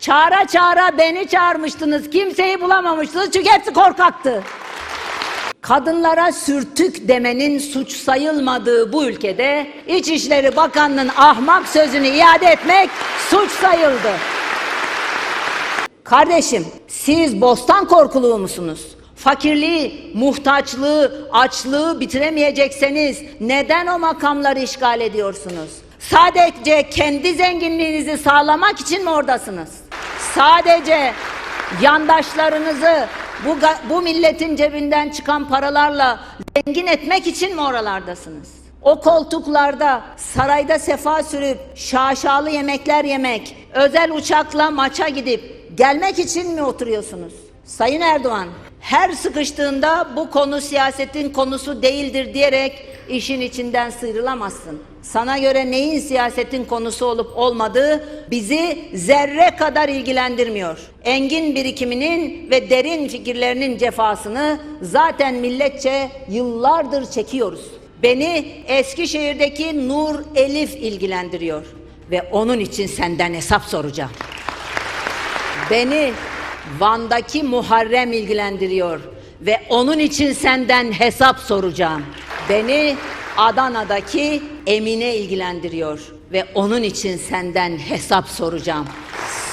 Çağıra çağıra beni çağırmıştınız. Kimseyi bulamamıştınız çünkü hepsi korkaktı. Kadınlara sürtük demenin suç sayılmadığı bu ülkede İçişleri Bakanı'nın ahmak sözünü iade etmek suç sayıldı. Kardeşim siz bostan korkuluğu musunuz? Fakirliği, muhtaçlığı, açlığı bitiremeyecekseniz neden o makamları işgal ediyorsunuz? Sadece kendi zenginliğinizi sağlamak için mi oradasınız? Sadece yandaşlarınızı bu, bu milletin cebinden çıkan paralarla zengin etmek için mi oralardasınız? O koltuklarda sarayda sefa sürüp şaşalı yemekler yemek, özel uçakla maça gidip gelmek için mi oturuyorsunuz? Sayın Erdoğan, her sıkıştığında bu konu siyasetin konusu değildir diyerek işin içinden sıyrılamazsın. Sana göre neyin siyasetin konusu olup olmadığı bizi zerre kadar ilgilendirmiyor. Engin birikiminin ve derin fikirlerinin cefasını zaten milletçe yıllardır çekiyoruz. Beni Eskişehir'deki Nur Elif ilgilendiriyor ve onun için senden hesap soracağım. Beni Van'daki Muharrem ilgilendiriyor ve onun için senden hesap soracağım. Beni Adana'daki Emine ilgilendiriyor ve onun için senden hesap soracağım.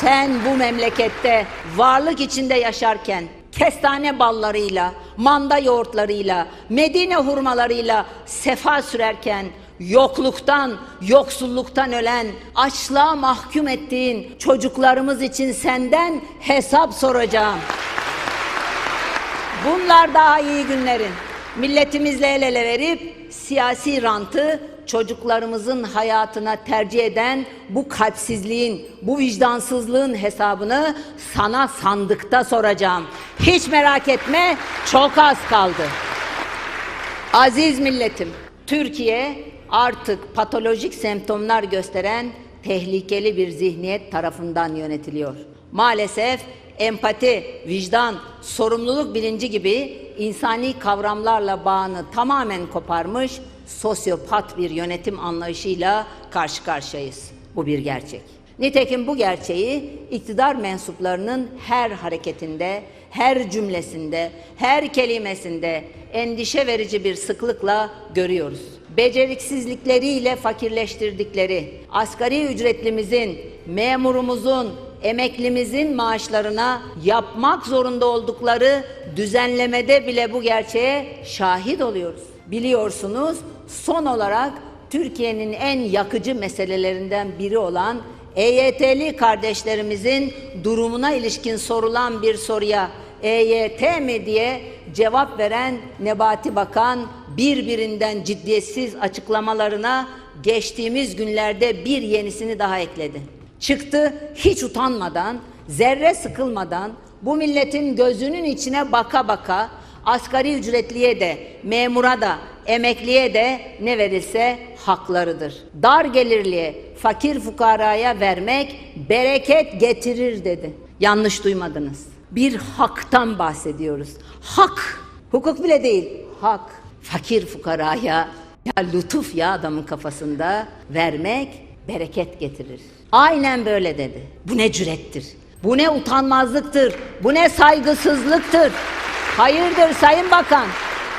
Sen bu memlekette varlık içinde yaşarken kestane ballarıyla, manda yoğurtlarıyla, Medine hurmalarıyla sefa sürerken yokluktan, yoksulluktan ölen, açlığa mahkum ettiğin çocuklarımız için senden hesap soracağım. Bunlar daha iyi günlerin. Milletimizle el ele verip siyasi rantı çocuklarımızın hayatına tercih eden bu kalpsizliğin, bu vicdansızlığın hesabını sana sandıkta soracağım. Hiç merak etme, çok az kaldı. Aziz milletim, Türkiye artık patolojik semptomlar gösteren tehlikeli bir zihniyet tarafından yönetiliyor. Maalesef empati, vicdan, sorumluluk bilinci gibi insani kavramlarla bağını tamamen koparmış sosyopat bir yönetim anlayışıyla karşı karşıyayız. Bu bir gerçek. Nitekim bu gerçeği iktidar mensuplarının her hareketinde, her cümlesinde, her kelimesinde endişe verici bir sıklıkla görüyoruz. Beceriksizlikleriyle fakirleştirdikleri, asgari ücretlimizin, memurumuzun, emeklimizin maaşlarına yapmak zorunda oldukları düzenlemede bile bu gerçeğe şahit oluyoruz. Biliyorsunuz son olarak Türkiye'nin en yakıcı meselelerinden biri olan EYT'li kardeşlerimizin durumuna ilişkin sorulan bir soruya EYT mi diye cevap veren Nebati Bakan birbirinden ciddiyetsiz açıklamalarına geçtiğimiz günlerde bir yenisini daha ekledi. Çıktı hiç utanmadan, zerre sıkılmadan bu milletin gözünün içine baka baka asgari ücretliye de, memura da, emekliye de ne verilse haklarıdır. Dar gelirliye, fakir fukaraya vermek bereket getirir dedi. Yanlış duymadınız. Bir haktan bahsediyoruz. Hak, hukuk bile değil, hak. Fakir fukaraya, ya lütuf ya adamın kafasında vermek bereket getirir. Aynen böyle dedi. Bu ne cürettir? Bu ne utanmazlıktır? Bu ne saygısızlıktır? Hayırdır Sayın Bakan?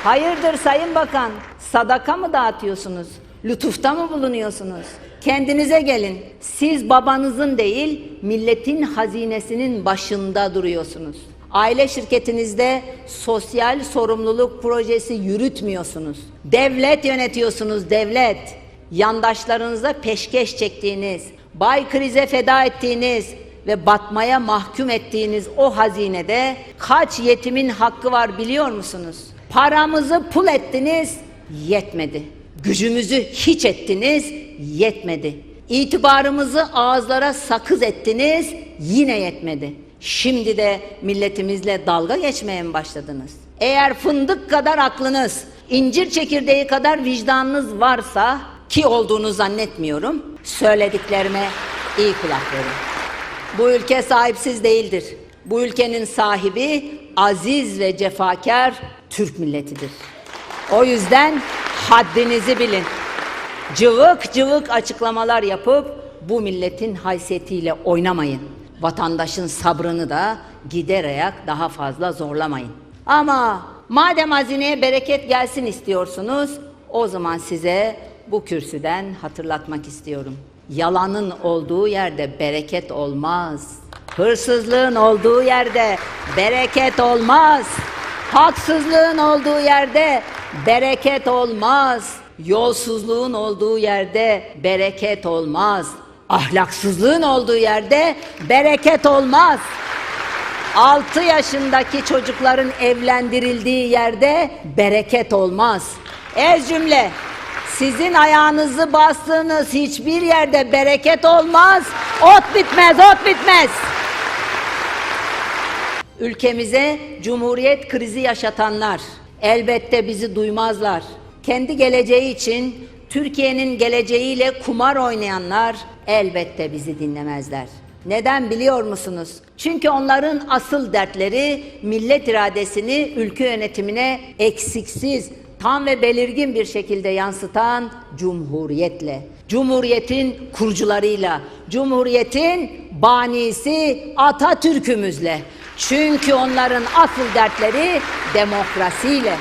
Hayırdır Sayın Bakan? Sadaka mı dağıtıyorsunuz? Lütufta mı bulunuyorsunuz? Kendinize gelin. Siz babanızın değil, milletin hazinesinin başında duruyorsunuz. Aile şirketinizde sosyal sorumluluk projesi yürütmüyorsunuz. Devlet yönetiyorsunuz, devlet. Yandaşlarınıza peşkeş çektiğiniz, bay krize feda ettiğiniz, ve batmaya mahkum ettiğiniz o hazinede kaç yetimin hakkı var biliyor musunuz? Paramızı pul ettiniz, yetmedi. Gücümüzü hiç ettiniz, yetmedi. İtibarımızı ağızlara sakız ettiniz, yine yetmedi. Şimdi de milletimizle dalga geçmeye mi başladınız? Eğer fındık kadar aklınız, incir çekirdeği kadar vicdanınız varsa ki olduğunu zannetmiyorum, söylediklerime iyi kulak verin. Bu ülke sahipsiz değildir. Bu ülkenin sahibi aziz ve cefakar Türk milletidir. O yüzden haddinizi bilin. Cıvık cıvık açıklamalar yapıp bu milletin haysiyetiyle oynamayın. Vatandaşın sabrını da giderek daha fazla zorlamayın. Ama madem hazineye bereket gelsin istiyorsunuz, o zaman size bu kürsüden hatırlatmak istiyorum. Yalanın olduğu yerde bereket olmaz. Hırsızlığın olduğu yerde bereket olmaz. Haksızlığın olduğu yerde bereket olmaz. Yolsuzluğun olduğu yerde bereket olmaz. Ahlaksızlığın olduğu yerde bereket olmaz. 6 yaşındaki çocukların evlendirildiği yerde bereket olmaz. Ez cümle sizin ayağınızı bastığınız hiçbir yerde bereket olmaz. Ot bitmez, ot bitmez. Ülkemize cumhuriyet krizi yaşatanlar elbette bizi duymazlar. Kendi geleceği için Türkiye'nin geleceğiyle kumar oynayanlar elbette bizi dinlemezler. Neden biliyor musunuz? Çünkü onların asıl dertleri millet iradesini ülke yönetimine eksiksiz, tam ve belirgin bir şekilde yansıtan cumhuriyetle, cumhuriyetin kurucularıyla, cumhuriyetin banisi Atatürk'ümüzle. Çünkü onların asıl dertleri demokrasiyle.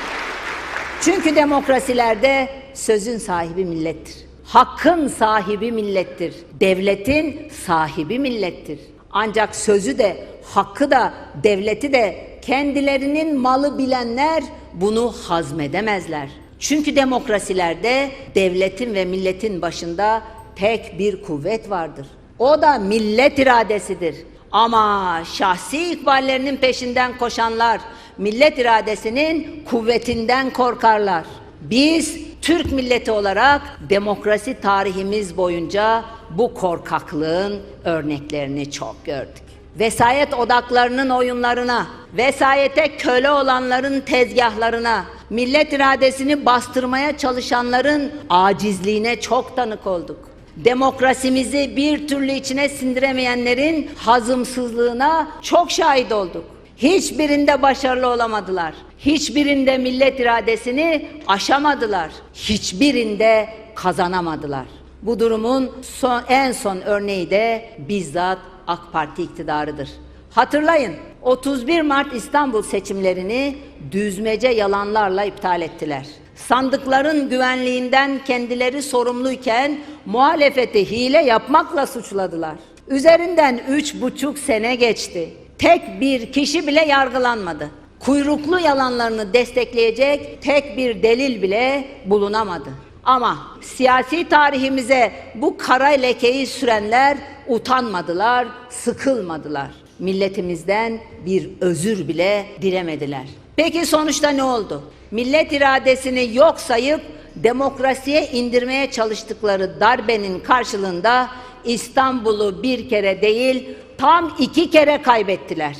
Çünkü demokrasilerde sözün sahibi millettir. Hakkın sahibi millettir. Devletin sahibi millettir. Ancak sözü de, hakkı da, devleti de kendilerinin malı bilenler bunu hazmedemezler. Çünkü demokrasilerde devletin ve milletin başında tek bir kuvvet vardır. O da millet iradesidir. Ama şahsi ikballerinin peşinden koşanlar millet iradesinin kuvvetinden korkarlar. Biz Türk milleti olarak demokrasi tarihimiz boyunca bu korkaklığın örneklerini çok gördük. Vesayet odaklarının oyunlarına, vesayete köle olanların tezgahlarına, millet iradesini bastırmaya çalışanların acizliğine çok tanık olduk demokrasimizi bir türlü içine sindiremeyenlerin hazımsızlığına çok şahit olduk. Hiçbirinde başarılı olamadılar. Hiçbirinde millet iradesini aşamadılar. Hiçbirinde kazanamadılar. Bu durumun son, en son örneği de bizzat AK Parti iktidarıdır. Hatırlayın 31 Mart İstanbul seçimlerini düzmece yalanlarla iptal ettiler sandıkların güvenliğinden kendileri sorumluyken muhalefeti hile yapmakla suçladılar. Üzerinden üç buçuk sene geçti. Tek bir kişi bile yargılanmadı. Kuyruklu yalanlarını destekleyecek tek bir delil bile bulunamadı. Ama siyasi tarihimize bu kara lekeyi sürenler utanmadılar, sıkılmadılar. Milletimizden bir özür bile dilemediler. Peki sonuçta ne oldu? Millet iradesini yok sayıp demokrasiye indirmeye çalıştıkları darbenin karşılığında İstanbul'u bir kere değil tam iki kere kaybettiler.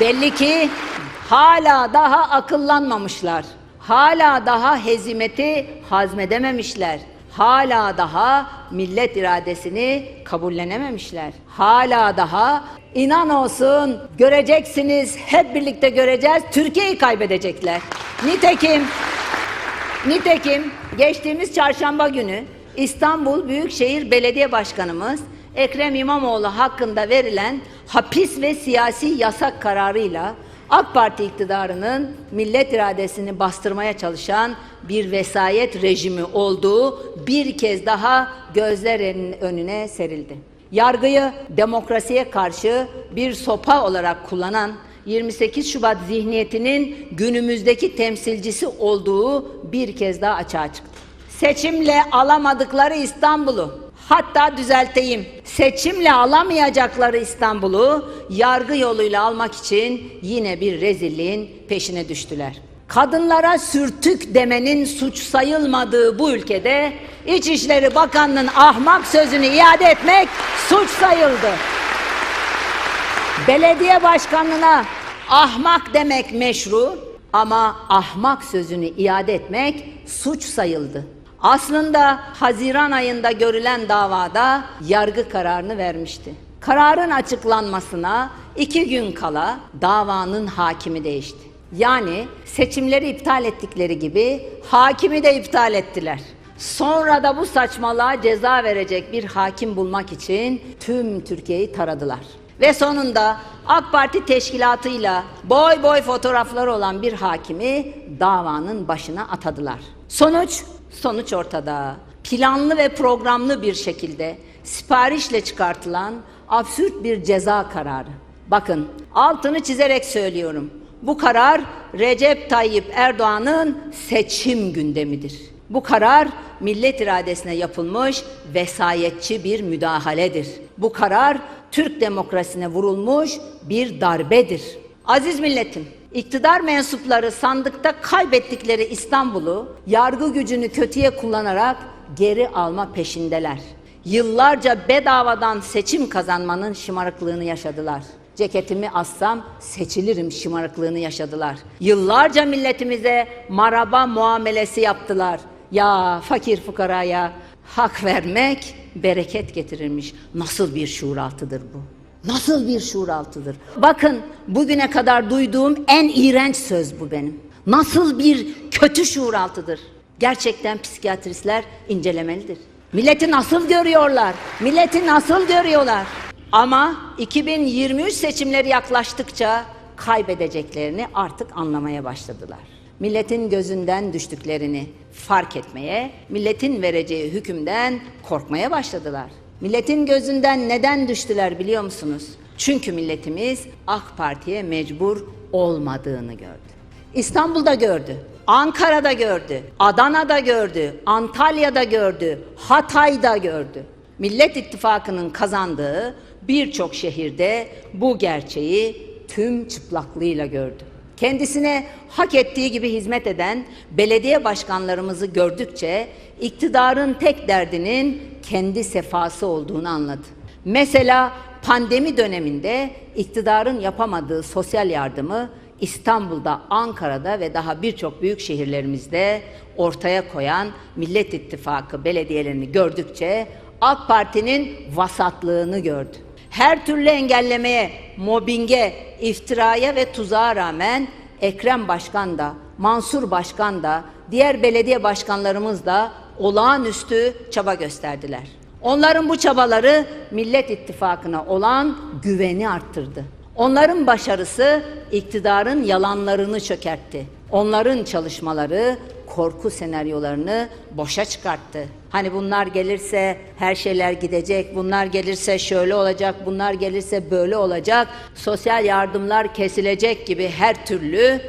Belli ki hala daha akıllanmamışlar. Hala daha hezimeti hazmedememişler. Hala daha millet iradesini kabullenememişler. Hala daha inan olsun göreceksiniz hep birlikte göreceğiz Türkiye'yi kaybedecekler. Nitekim nitekim geçtiğimiz çarşamba günü İstanbul Büyükşehir Belediye Başkanımız Ekrem İmamoğlu hakkında verilen hapis ve siyasi yasak kararıyla AK Parti iktidarının millet iradesini bastırmaya çalışan bir vesayet rejimi olduğu bir kez daha gözlerin önüne serildi. Yargıyı demokrasiye karşı bir sopa olarak kullanan 28 Şubat zihniyetinin günümüzdeki temsilcisi olduğu bir kez daha açığa çıktı. Seçimle alamadıkları İstanbul'u Hatta düzelteyim. Seçimle alamayacakları İstanbul'u yargı yoluyla almak için yine bir rezilliğin peşine düştüler. Kadınlara sürtük demenin suç sayılmadığı bu ülkede İçişleri Bakanı'nın ahmak sözünü iade etmek suç sayıldı. Belediye başkanına ahmak demek meşru ama ahmak sözünü iade etmek suç sayıldı. Aslında Haziran ayında görülen davada yargı kararını vermişti. Kararın açıklanmasına iki gün kala davanın hakimi değişti. Yani seçimleri iptal ettikleri gibi hakimi de iptal ettiler. Sonra da bu saçmalığa ceza verecek bir hakim bulmak için tüm Türkiye'yi taradılar. Ve sonunda AK Parti teşkilatıyla boy boy fotoğrafları olan bir hakimi davanın başına atadılar. Sonuç, sonuç ortada. Planlı ve programlı bir şekilde siparişle çıkartılan absürt bir ceza kararı. Bakın altını çizerek söylüyorum. Bu karar Recep Tayyip Erdoğan'ın seçim gündemidir. Bu karar millet iradesine yapılmış vesayetçi bir müdahaledir. Bu karar Türk demokrasisine vurulmuş bir darbedir. Aziz milletim, iktidar mensupları sandıkta kaybettikleri İstanbul'u yargı gücünü kötüye kullanarak geri alma peşindeler. Yıllarca bedavadan seçim kazanmanın şımarıklığını yaşadılar. Ceketimi assam seçilirim şımarıklığını yaşadılar. Yıllarca milletimize maraba muamelesi yaptılar. Ya fakir fukaraya hak vermek bereket getirirmiş. Nasıl bir şuuraltıdır bu? Nasıl bir şuuraltıdır? Bakın bugüne kadar duyduğum en iğrenç söz bu benim. Nasıl bir kötü şuuraltıdır? Gerçekten psikiyatristler incelemelidir. Milleti nasıl görüyorlar? Milleti nasıl görüyorlar? Ama 2023 seçimleri yaklaştıkça kaybedeceklerini artık anlamaya başladılar. Milletin gözünden düştüklerini fark etmeye, milletin vereceği hükümden korkmaya başladılar. Milletin gözünden neden düştüler biliyor musunuz? Çünkü milletimiz AK Parti'ye mecbur olmadığını gördü. İstanbul'da gördü, Ankara'da gördü, Adana'da gördü, Antalya'da gördü, Hatay'da gördü. Millet İttifakı'nın kazandığı birçok şehirde bu gerçeği tüm çıplaklığıyla gördü. Kendisine hak ettiği gibi hizmet eden belediye başkanlarımızı gördükçe iktidarın tek derdinin kendi sefası olduğunu anladı. Mesela pandemi döneminde iktidarın yapamadığı sosyal yardımı İstanbul'da, Ankara'da ve daha birçok büyük şehirlerimizde ortaya koyan Millet İttifakı belediyelerini gördükçe AK Parti'nin vasatlığını gördü. Her türlü engellemeye, mobbinge, iftiraya ve tuzağa rağmen Ekrem Başkan da, Mansur Başkan da, diğer belediye başkanlarımız da olağanüstü çaba gösterdiler. Onların bu çabaları Millet İttifakı'na olan güveni arttırdı. Onların başarısı iktidarın yalanlarını çökertti. Onların çalışmaları korku senaryolarını boşa çıkarttı. Hani bunlar gelirse her şeyler gidecek, bunlar gelirse şöyle olacak, bunlar gelirse böyle olacak, sosyal yardımlar kesilecek gibi her türlü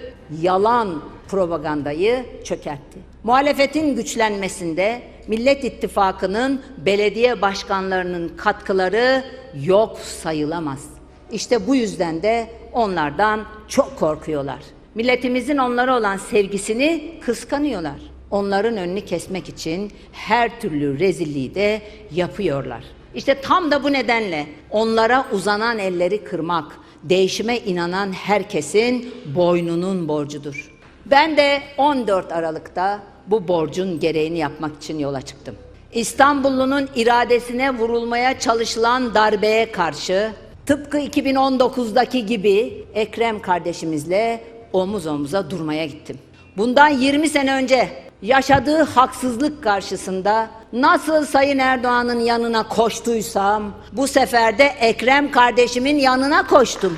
yalan propagandayı çökertti. Muhalefetin güçlenmesinde Millet İttifakı'nın belediye başkanlarının katkıları yok sayılamaz. İşte bu yüzden de onlardan çok korkuyorlar. Milletimizin onlara olan sevgisini kıskanıyorlar. Onların önünü kesmek için her türlü rezilliği de yapıyorlar. İşte tam da bu nedenle onlara uzanan elleri kırmak, değişime inanan herkesin boynunun borcudur. Ben de 14 Aralık'ta bu borcun gereğini yapmak için yola çıktım. İstanbullunun iradesine vurulmaya çalışılan darbeye karşı tıpkı 2019'daki gibi Ekrem kardeşimizle omuz omuza durmaya gittim. Bundan 20 sene önce yaşadığı haksızlık karşısında nasıl Sayın Erdoğan'ın yanına koştuysam bu sefer de Ekrem kardeşimin yanına koştum.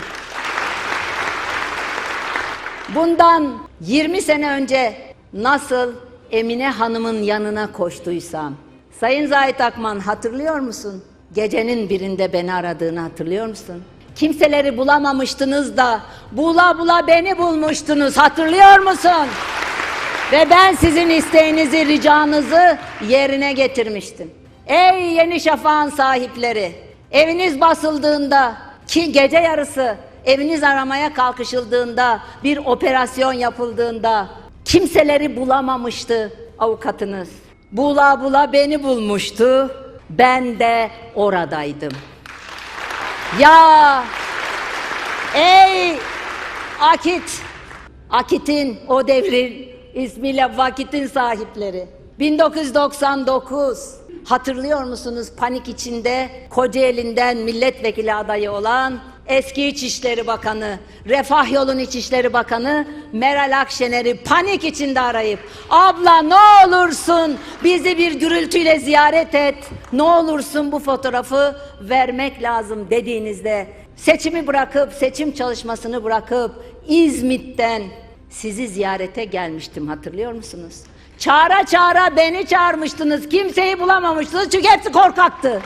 Bundan 20 sene önce nasıl Emine Hanım'ın yanına koştuysam. Sayın Zahit Akman hatırlıyor musun? Gecenin birinde beni aradığını hatırlıyor musun? Kimseleri bulamamıştınız da bula bula beni bulmuştunuz hatırlıyor musun? Ve ben sizin isteğinizi, ricanızı yerine getirmiştim. Ey Yeni Şafak'ın sahipleri, eviniz basıldığında ki gece yarısı eviniz aramaya kalkışıldığında, bir operasyon yapıldığında kimseleri bulamamıştı avukatınız. Bula bula beni bulmuştu. Ben de oradaydım. Ya ey Akit, Akit'in o devrin ismiyle vakitin sahipleri. 1999 hatırlıyor musunuz panik içinde Kocaeli'nden milletvekili adayı olan eski İçişleri Bakanı, Refah Yolun İçişleri Bakanı Meral Akşener'i panik içinde arayıp abla ne olursun bizi bir gürültüyle ziyaret et. Ne olursun bu fotoğrafı vermek lazım dediğinizde seçimi bırakıp seçim çalışmasını bırakıp İzmit'ten sizi ziyarete gelmiştim hatırlıyor musunuz? Çağıra çağıra beni çağırmıştınız. Kimseyi bulamamıştınız çünkü hepsi korkaktı.